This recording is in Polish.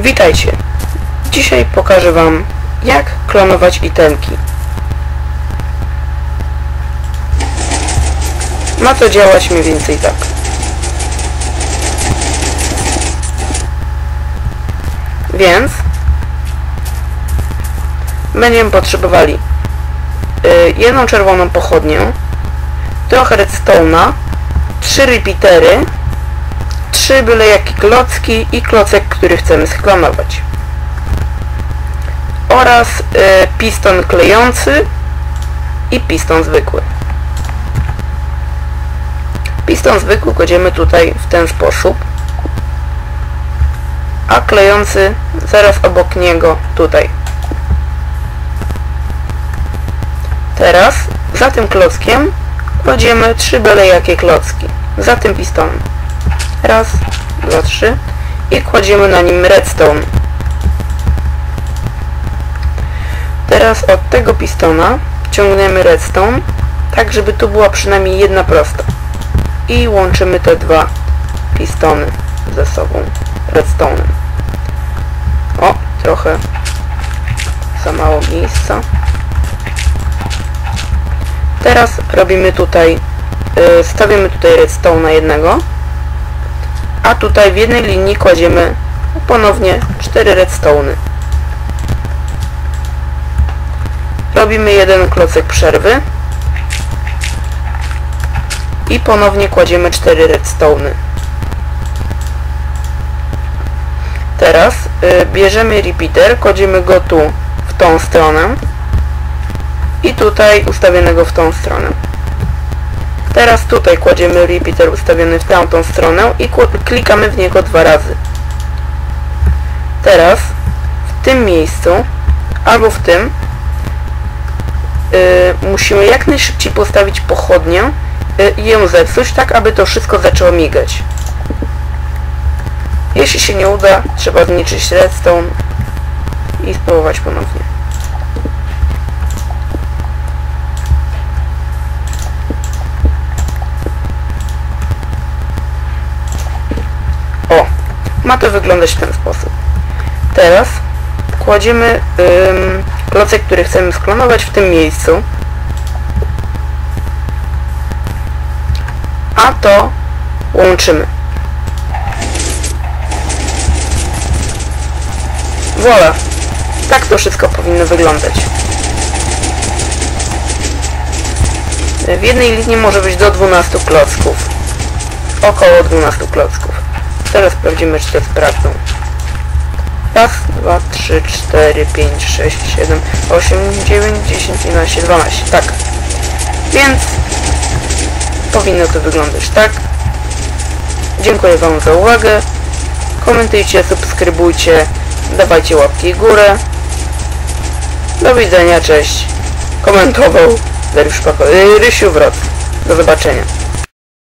Witajcie! Dzisiaj pokażę Wam, jak klonować itemki. Ma to działać mniej więcej tak. Więc będziemy potrzebowali y, jedną czerwoną pochodnię, trochę redstone'a, trzy repeatery, trzy byle jakie klocki i klocek, który chcemy sklonować. Oraz y, piston klejący i piston zwykły. Piston zwykły kładziemy tutaj w ten sposób, a klejący zaraz obok niego tutaj. Teraz za tym klockiem kładziemy trzy byle jakie klocki. Za tym pistonem. Raz, dwa, trzy. I kładziemy na nim redstone. Teraz od tego pistona ciągniemy redstone, tak żeby tu była przynajmniej jedna prosta. I łączymy te dwa pistony ze sobą redstone'em. O, trochę za mało miejsca. Teraz robimy tutaj, yy, stawiamy tutaj redstone na jednego, a tutaj w jednej linii kładziemy ponownie cztery redstone. Robimy jeden klocek przerwy i ponownie kładziemy cztery redstone. Teraz y, bierzemy repeater, kładziemy go tu w tą stronę i tutaj ustawionego w tą stronę. Teraz tutaj kładziemy repeater ustawiony w tamtą stronę i klikamy w niego dwa razy. Teraz w tym miejscu albo w tym yy, musimy jak najszybciej postawić pochodnię yy, i ją zepsuć, tak aby to wszystko zaczęło migać. Jeśli się nie uda, trzeba zniszczyć redstone i spróbować ponownie. O, ma to wyglądać w ten sposób. Teraz kładziemy ym, klocek, który chcemy sklonować w tym miejscu. A to łączymy. Wola. Tak to wszystko powinno wyglądać. W jednej linii może być do 12 klocków. Około 12 klocków. Teraz sprawdzimy, czy to sprawdzą. Raz, dwa, trzy, cztery, pięć, sześć, siedem, osiem, dziewięć, dziesięć, jedenaście, dwanaście. Tak. Więc powinno to wyglądać tak. Dziękuję Wam za uwagę. Komentujcie, subskrybujcie, dawajcie łapki w górę. Do widzenia, cześć. Komentował Dariusz Pako, yy, Rysiu Wrot. Do zobaczenia.